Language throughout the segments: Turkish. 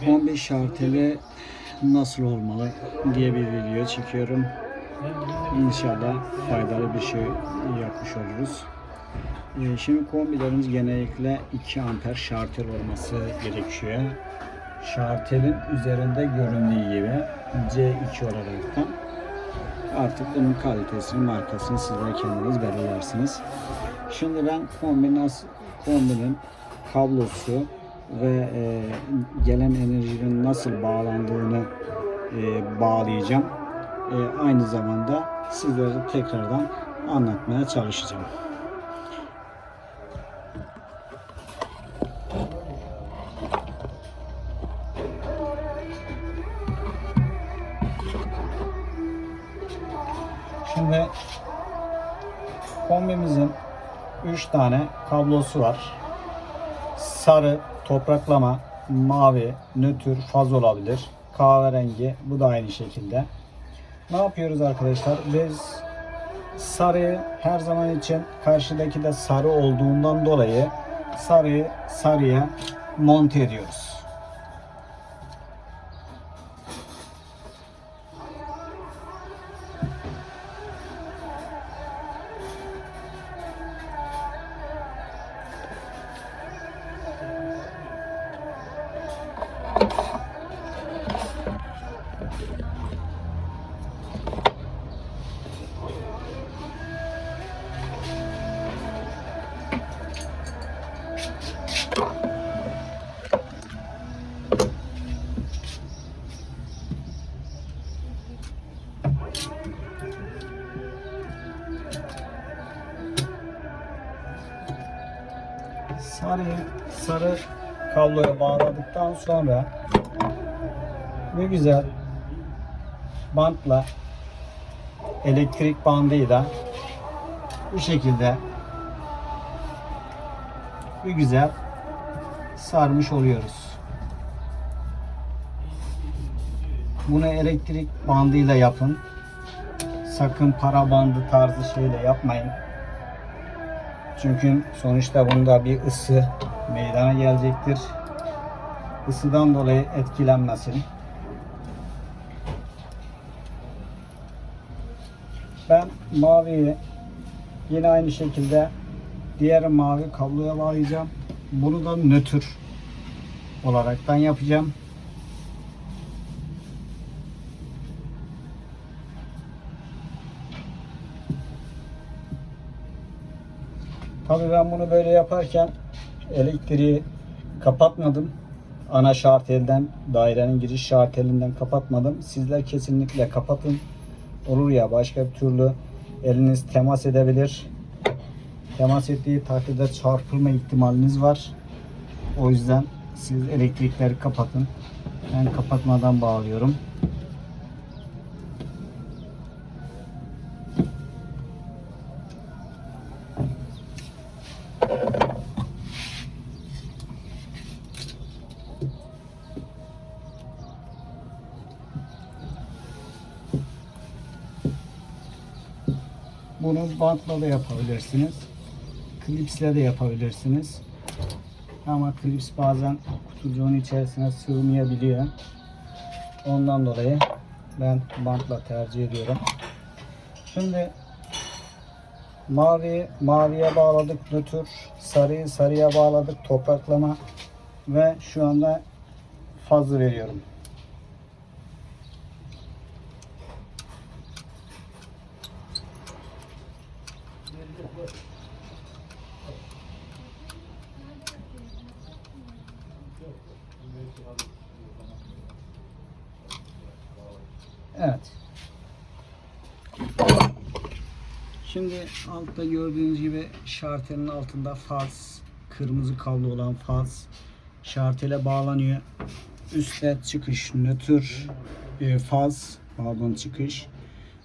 kombi şarteli nasıl olmalı diye bir video çekiyorum. İnşallah faydalı bir şey yapmış oluruz. Ee, Şimdi kombilerimiz genellikle 2 amper şartel olması gerekiyor. Şartelin üzerinde göründüğü gibi C2 olaraktan artık bunun kalitesini, markasını sizler kendiniz belirlersiniz. Şimdi ben kombi nasıl, kombinin kablosu ve e, gelen enerjinin nasıl bağlandığını e, bağlayacağım. E, aynı zamanda sizlere tekrardan anlatmaya çalışacağım. Şimdi kombimizin 3 tane kablosu var. Sarı, topraklama, mavi, nötr, faz olabilir. Kahverengi, bu da aynı şekilde. Ne yapıyoruz arkadaşlar? Biz sarıyı her zaman için karşıdaki de sarı olduğundan dolayı sarıyı sarıya monte ediyoruz. Sarıyı sarı kabloya bağladıktan sonra ne güzel bantla elektrik bandıyla bu şekilde bir güzel sarmış oluyoruz. Bunu elektrik bandıyla yapın. Sakın para bandı tarzı şeyle yapmayın. Çünkü sonuçta bunda bir ısı meydana gelecektir. Isıdan dolayı etkilenmesin. Ben maviyi yine aynı şekilde diğer mavi kabloya bağlayacağım. Bunu da nötr olaraktan yapacağım. Tabii ben bunu böyle yaparken elektriği kapatmadım. Ana şartelden, dairenin giriş şartelinden kapatmadım. Sizler kesinlikle kapatın. Olur ya başka bir türlü eliniz temas edebilir. Temas ettiği takdirde çarpılma ihtimaliniz var. O yüzden siz elektrikleri kapatın. Ben kapatmadan bağlıyorum. Bunu bantla da yapabilirsiniz. Klipsle de yapabilirsiniz. Ama klips bazen kutucuğun içerisine sığmayabiliyor. Ondan dolayı ben bantla tercih ediyorum. Şimdi mavi maviye bağladık nötr, sarıyı sarıya bağladık topraklama ve şu anda fazı veriyorum. Evet. Şimdi altta gördüğünüz gibi şartelin altında faz, kırmızı kablo olan faz şartele bağlanıyor. Üstte çıkış nötr e, faz, pardon çıkış.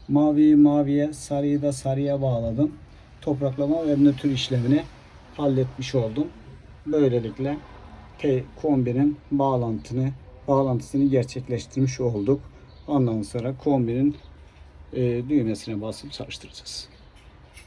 Maviyi maviye, sarıyı da sarıya bağladım. Topraklama ve nötr işlemini halletmiş oldum. Böylelikle kombinin bağlantını bağlantısını gerçekleştirmiş olduk. Ondan sonra kombinin e, düğmesine basıp çalıştıracağız.